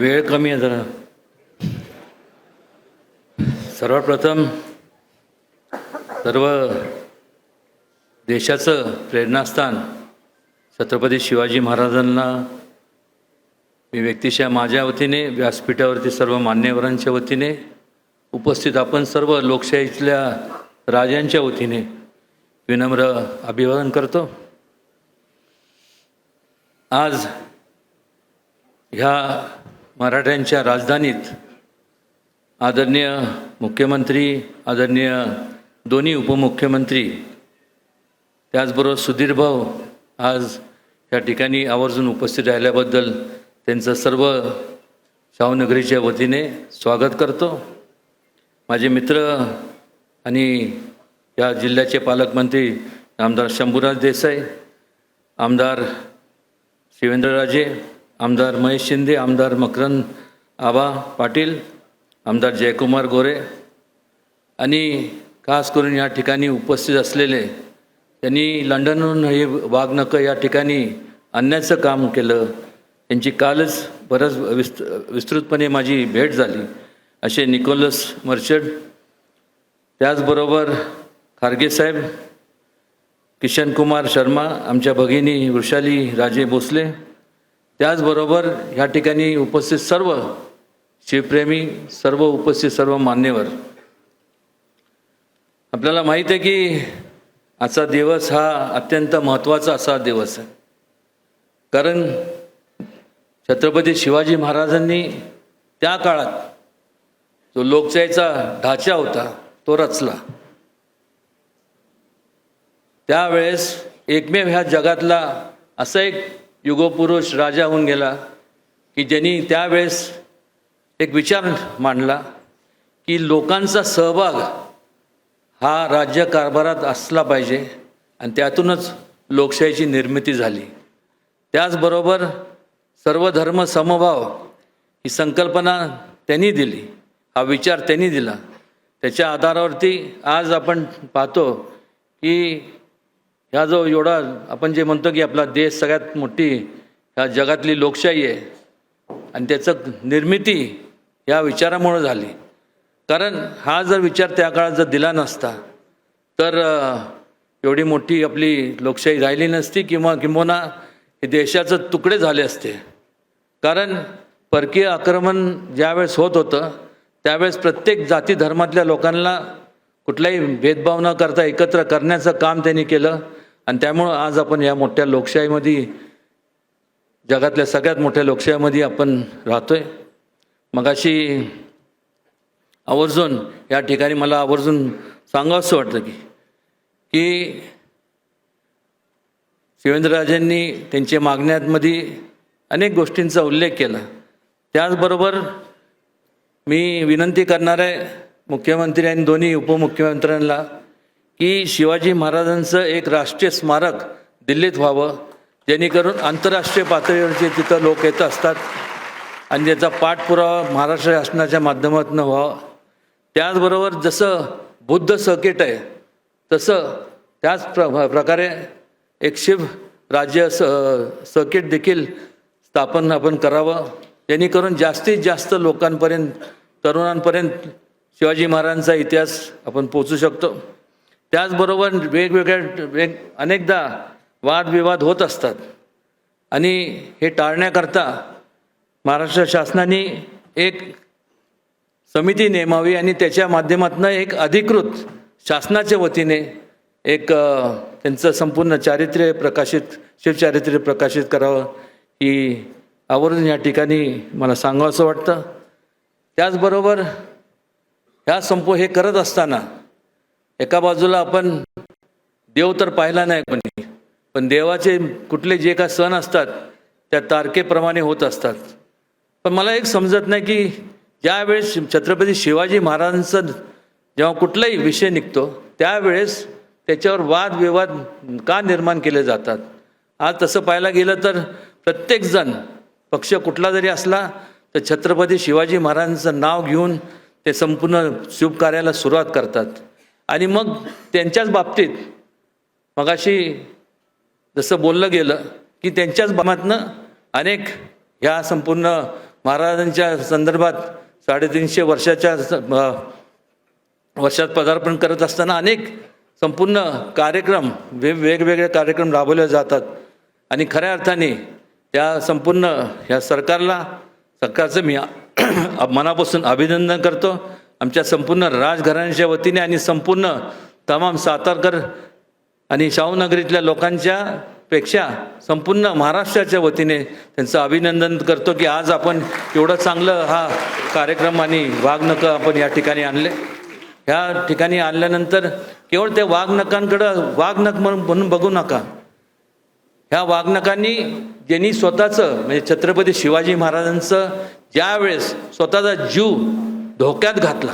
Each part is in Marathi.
वेळ कमी आहे जरा. सर्वप्रथम सर्व देशाचं प्रेरणास्थान छत्रपती शिवाजी महाराजांना मी व्यक्तिशः माझ्या वतीने व्यासपीठावरती सर्व मान्यवरांच्या वतीने उपस्थित आपण सर्व लोकशाहीतल्या राजांच्या वतीने विनम्र अभिवादन करतो. आज ह्या मराठ्यांच्या राजधानीत आदरणीय मुख्यमंत्री आदरणीय दोन्ही उपमुख्यमंत्री त्याचबरोबर सुधीर भाऊ आज या ठिकाणी आवर्जून उपस्थित राहिल्याबद्दल त्यांचं सर्व शाहूनगरीच्या वतीने स्वागत करतो. माझे मित्र आणि या जिल्ह्याचे पालकमंत्री आमदार शंभूराज देसाई आमदार शिवेंद्रराजे आमदार महेश शिंदे आमदार मकरंद आबा पाटील आमदार जयकुमार गोरे आणि खास करून या ठिकाणी उपस्थित असलेले त्यांनी लंडनहून हे वाघनकं या ठिकाणी आणण्याचं काम केलं. त्यांची कालच बरंच विस्त विस्तृतपणे माझी भेट झाली. असे निकोलस मर्चड त्याचबरोबर खारगेसाहेब किशन कुमार शर्मा आमच्या भगिनी वृषाली राजे भोसले त्याचबरोबर ह्या ठिकाणी उपस्थित सर्व शिवप्रेमी सर्व उपस्थित सर्व मान्यवर. आपल्याला माहीत आहे की आजचा दिवस हा अत्यंत महत्त्वाचा असा दिवस आहे. कारण छत्रपती शिवाजी महाराजांनी त्या काळात जो लोकशाहीचा ढाचा होता तो रचला. त्यावेळेस एकमेव ह्या जगातला असा एक युगोपुरुष राजा होऊन गेला की ज्यांनी त्यावेळेस एक विचार मांडला की लोकांचा सहभाग हा राज्य कारभारात असला पाहिजे आणि त्यातूनच लोकशाहीची निर्मिती झाली. त्याचबरोबर सर्व धर्म समभाव ही संकल्पना त्यांनी दिली हा विचार त्यांनी दिला. त्याच्या आधारावरती आज आपण पाहतो की ह्या जो एवढा आपण जे म्हणतो की आपला देश सगळ्यात मोठी ह्या जगातली लोकशाही आहे आणि त्याचं निर्मिती या विचारामुळं झाली. कारण हा जर विचार त्या काळात जर दिला नसता तर एवढी मोठी आपली लोकशाही राहिली नसती किंवा किंबहुना हे देशाचं तुकडे झाले असते. कारण परकीय आक्रमण ज्यावेळेस होत होतं त्यावेळेस प्रत्येक जाती धर्मातल्या लोकांना कुठलाही भेदभाव न करता एकत्र करण्याचं काम त्यांनी केलं. आणि त्यामुळं आज आपण या मोठ्या लोकशाहीमध्ये जगातल्या सगळ्यात मोठ्या लोकशाहीमध्ये आपण राहतोय. मगाशी आवर्जून या ठिकाणी मला आवर्जून सांगावंसं वाटतं की की शिवेंद्रराजेंनी त्यांच्या मागण्यांमध्ये अनेक गोष्टींचा उल्लेख केला. त्याचबरोबर मी विनंती करणार आहे मुख्यमंत्री आणि दोन्ही उपमुख्यमंत्र्यांना की शिवाजी महाराजांचं एक राष्ट्रीय स्मारक दिल्लीत व्हावं जेणेकरून आंतरराष्ट्रीय पातळीवरचे तिथं लोक येत असतात. आणि त्याचा पाठपुरावा महाराष्ट्र शासनाच्या माध्यमातून व्हावा. त्याचबरोबर जसं बुद्ध सर्किट आहे तसं त्याच प्र प्रकारे एक शिव राज्य स सर्किट देखील स्थापन आपण करावं. जेणेकरून जास्तीत जास्त लोकांपर्यंत तरुणांपर्यंत शिवाजी महाराजांचा इतिहास आपण पोचू शकतो. त्याचबरोबर वेगवेगळ्या वेग अनेकदा वादविवाद होत असतात. आणि हे टाळण्याकरता महाराष्ट्र शासनाने एक समिती नेमावी आणि त्याच्या माध्यमातून एक अधिकृत शासनाच्या वतीने एक त्यांचं संपूर्ण चारित्र्य प्रकाशित शिवचारित्र्य प्रकाशित करावं ही आवर्जून या ठिकाणी मला सांगावं असं वाटतं. त्याचबरोबर ह्या संप हे करत असताना एका बाजूला आपण देव तर पाहिला नाही कोणी पण देवाचे कुठले जे काय सण असतात त्या तारखेप्रमाणे होत असतात. पण मला एक समजत नाही की ज्यावेळेस छत्रपती शिवाजी महाराजांचं जेव्हा कुठलाही विषय निघतो त्यावेळेस त्याच्यावर वादविवाद का निर्माण केले जातात? आज तसं पाहायला गेलं तर प्रत्येकजण पक्ष कुठला जरी असला तर छत्रपती शिवाजी महाराजांचं नाव घेऊन ते संपूर्ण शुभ कार्याला सुरुवात करतात. आणि मग त्यांच्याच बाबतीत मगाशी जसं बोललं गेलं की त्यांच्याच बाबतनं अनेक ह्या संपूर्ण महाराजांच्या संदर्भात साडेतीनशे वर्षाच्या स- वर्षात पदार्पण करत असताना अनेक संपूर्ण कार्यक्रम वे वेगवेगळे कार्यक्रम राबवले जातात. आणि खऱ्या अर्थाने त्या संपूर्ण ह्या सरकारला सरकारचं मी मनापासून अभिनंदन करतो. आमच्या संपूर्ण राजघराण्याच्या वतीने आणि संपूर्ण तमाम सातारकर आणि शाहूनगरीतल्या लोकांच्या पेक्षा संपूर्ण महाराष्ट्राच्या वतीने त्यांचं अभिनंदन करतो की आज आपण एवढं चांगलं हा कार्यक्रम आणि वाघनकं आपण या ठिकाणी आणले. ह्या ठिकाणी आणल्यानंतर केवळ त्या वाघनकांकडं वाघनक म्हणून म्हणून बघू नका. ह्या वाघनकांनी ज्यांनी स्वतःचं म्हणजे छत्रपती शिवाजी महाराजांचं ज्यावेळेस स्वतःचा जीव धोक्यात घातला.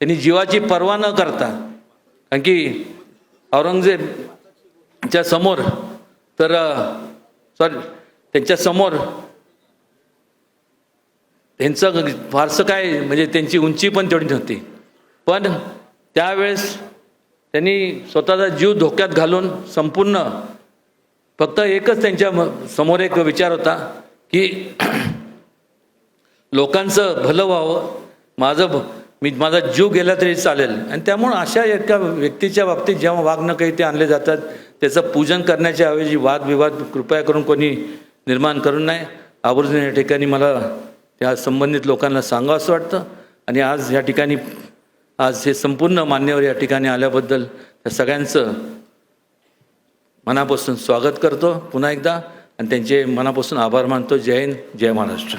त्यांनी जीवाची पर्वा न करता कारण की औरंगजेबच्या समोर तर सॉरी त्यांच्यासमोर त्यांचं फारसं काय म्हणजे त्यांची उंची पण तेवढी नव्हती. पण त्यावेळेस त्यांनी स्वतःचा जीव धोक्यात घालून संपूर्ण फक्त एकच त्यांच्या म- समोर एक विचार होता की लोकांचं भलं व्हावं. माझं मी माझा जीव गेला तरी चालेल. आणि त्यामुळं अशा एका व्यक्तीच्या बाबतीत जेव्हा वाग्णं काही ते आणले जातात त्याचं पूजन करण्याच्या ऐवजी वादविवाद कृपया करून कोणी निर्माण करू नये आवर्जून या ठिकाणी मला त्या संबंधित लोकांना सांगावं असं वाटतं. आणि आज या ठिकाणी आज हे संपूर्ण मान्यवर या ठिकाणी आल्याबद्दल त्या सगळ्यांचं मनापासून स्वागत करतो पुन्हा एकदा. आणि त्यांचे मनापासून आभार मानतो. जय हिंद जय महाराष्ट्र.